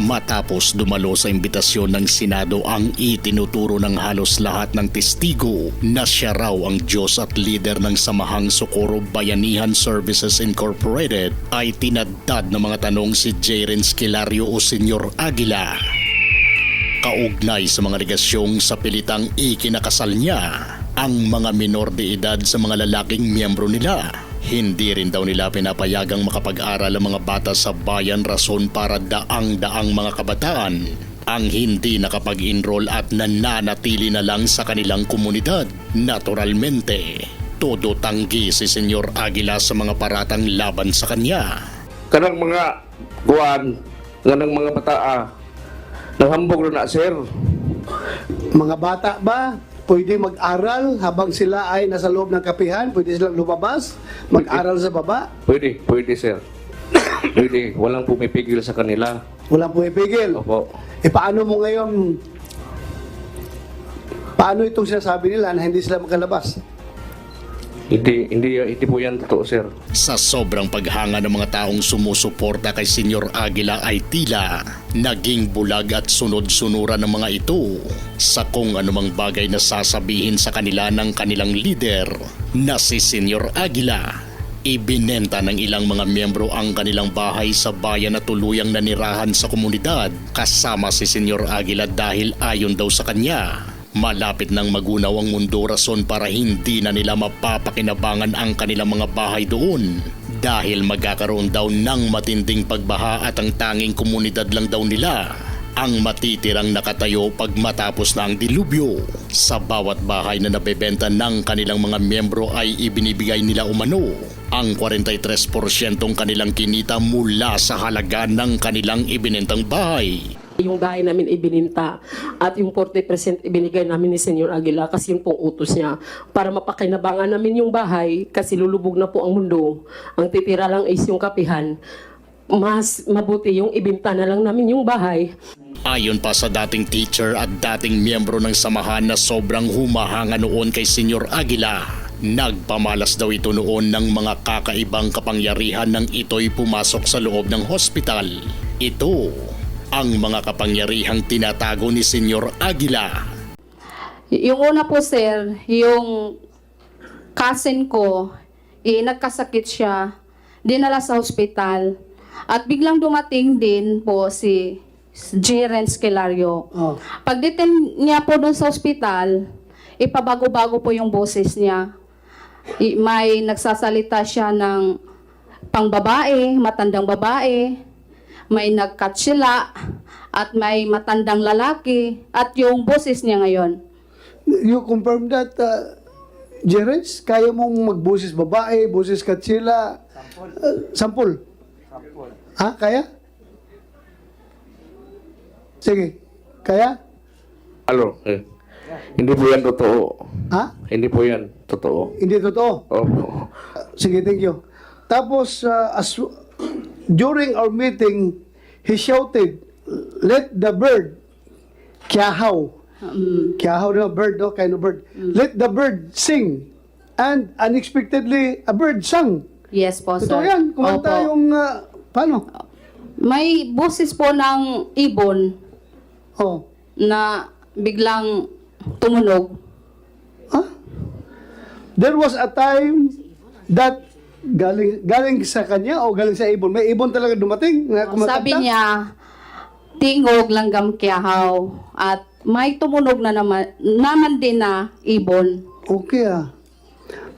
Matapos dumalo sa imbitasyon ng Senado ang itinuturo ng halos lahat ng testigo na siya raw ang Diyos at leader ng Samahang Socorro Bayanihan Services Incorporated ay tinaddad ng mga tanong si Jaren Skelario o Senyor Aguila. Kaugnay sa mga negasyong sa pilitang ikinakasal niya ang mga minor de edad sa mga lalaking miyembro nila. Hindi rin daw nila pinapayagang makapag-aral ang mga bata sa bayan rason para daang-daang mga kabataan ang hindi nakapag-enroll at nananatili na lang sa kanilang komunidad. Naturalmente, todo tanggi si Senyor Aguila sa mga paratang laban sa kanya. kanang mga kuan kanang mga bata ah, naghambog na na sir Mga bata ba, pwede mag-aral habang sila ay nasa loob ng kapihan? Pwede silang lumabas, mag-aral sa baba? pwede pwede sir pwede walang pumipigil sa kanila Walang pumipigil. opo E paano mo ngayon, paano itong sinasabi nila na hindi sila makalabas? Hindi hindi hindi po yan totoo sir Sa sobrang paghanga ng mga taong sumusuporta kay Senyor Aguila ay tila naging bulag at sunod-sunuran ng mga ito sa kung anumang bagay na sasabihin sa kanila ng kanilang leader na si Senyor Aguila. Ibinenta ng ilang mga miyembro ang kanilang bahay sa bayan na tuluyang nanirahan sa komunidad kasama si Senyor Aguila dahil ayon daw sa kanya Malapit nang magunaw ang mundo rason para hindi na nila mapapakinabangan ang kanilang mga bahay doon dahil magkakaroon daw ng matinding pagbaha at ang tanging komunidad lang daw nila ang matitirang nakatayo pag matapos na ang dilubyo. Sa bawat bahay na nabebenta ng kanilang mga miyembro ay ibinibigay nila umano ang 43% kanilang kinita mula sa halaga ng kanilang ibinentang bahay. Yung bahay namin ibininta at yung 40% ibinigay namin ni Senyor Aguila kasi yung pong utos niya para mapakinabangan namin yung bahay kasi lulubog na po ang mundo. Ang titira lang is yung kapihan. Mas mabuti yung ibinta na lang namin yung bahay Ayon pa sa dating teacher at dating miyembro ng samahan na sobrang humahanga noon kay Senyor Aguila, nagpamalas daw ito noon ng mga kakaibang kapangyarihan nang ito'y pumasok sa loob ng hospital. Ito ang mga kapangyarihang tinatago ni Senyor Aguila. Y- Yung una po, sir, yung cousin ko, eh, nagkasakit siya, dinala sa hospital, at biglang dumating din po si Jeren Skelario. Oh. Pagdating niya po doon sa hospital, ipabago-bago po yung boses niya. I- may nagsasalita siya ng pangbabae, matandang babae, may nagkatsila, at may matandang lalaki, at yung boses niya ngayon. You confirm that, uh, Jerez? Kaya mong magbusis babae, busis katsila? Sampol. sampol? Ha? Kaya? Sige. Kaya? ano eh, hindi po yan totoo Ha? hindi po yan totoo Hindi totoo. opo Sige, thank you. Tapos, uh, as, during our meeting, he shouted, let the bird, kiahaw. Kiahaw na bird, no? Kind of bird. Let the bird sing. And unexpectedly, a bird sang. Yes po, sir. Totoo yan. Kumanta Opo. yung, uh, paano? May boses po ng ibon Oh. na biglang tumunog. Huh? There was a time that galing galing sa kanya o galing sa ibon. May ibon talaga dumating na kumakanta. Sabi niya, tingog langgam kiyahaw. At may tumunog na naman, naman din na ibon. Okay ah.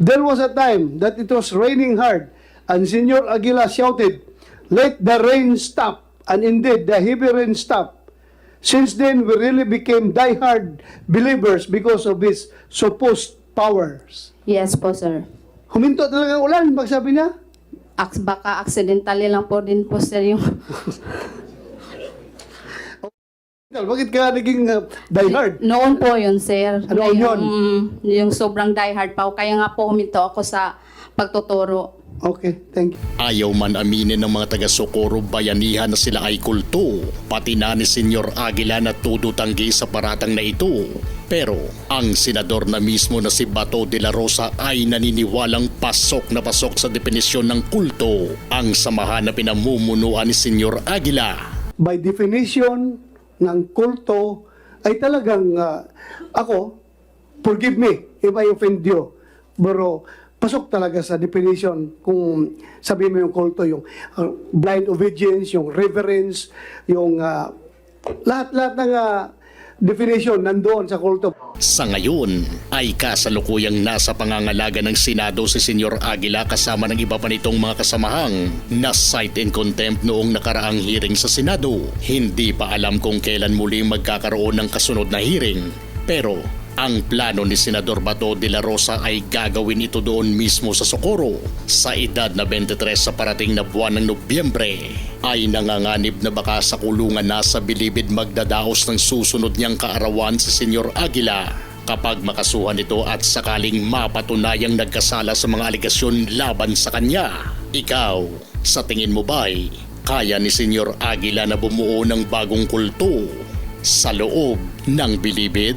There was a time that it was raining hard and Senor Aguila shouted, Let the rain stop. And indeed, the heavy rain stopped. Since then, we really became diehard believers because of his supposed powers. Yes po, sir. Huminto talaga ang ulan, pag sabi niya. Aks, baka accidentally lang po din po, sir, yung... Bakit ka naging uh, diehard? Noon po yun, sir. Ano yun? Yung, yung sobrang diehard pa. ako. Kaya nga po huminto ako sa pagtuturo. Okay, thank you. Ayaw man aminin ng mga taga-Socorro bayanihan na sila ay kulto, pati na ni Senyor Aguila na tudo tanggi sa paratang na ito. Pero ang senador na mismo na si Bato de la Rosa ay naniniwalang pasok na pasok sa definisyon ng kulto ang samahan na pinamumunuan ni Senyor Aguila. By definition ng kulto ay talagang ah, ako, forgive me if I offend you. Pero pasok talaga sa definition kung sabi mo yung kulto, yung ah, blind obedience, yung reverence, yung ah, lahat-lahat ng ah, definition nandoon sa kulto. Sa ngayon ay kasalukuyang nasa pangangalaga ng Senado si Senyor Aguila kasama ng iba pa nitong mga kasamahang na cite in contempt noong nakaraang hearing sa Senado. Hindi pa alam kung kailan muling magkakaroon ng kasunod na hearing. Pero ang plano ni Senador Bato de la Rosa ay gagawin ito doon mismo sa Socorro. Sa edad na 23 sa parating na buwan ng Nobyembre, ay nanganganib na baka sa kulungan na sa bilibid magdadaos ng susunod niyang kaarawan si Senyor Aguila kapag makasuhan ito at sakaling mapatunayang nagkasala sa mga aligasyon laban sa kanya. Ikaw, sa tingin mo ba'y kaya ni Senyor Aguila na bumuo ng bagong kulto sa loob ng bilibid?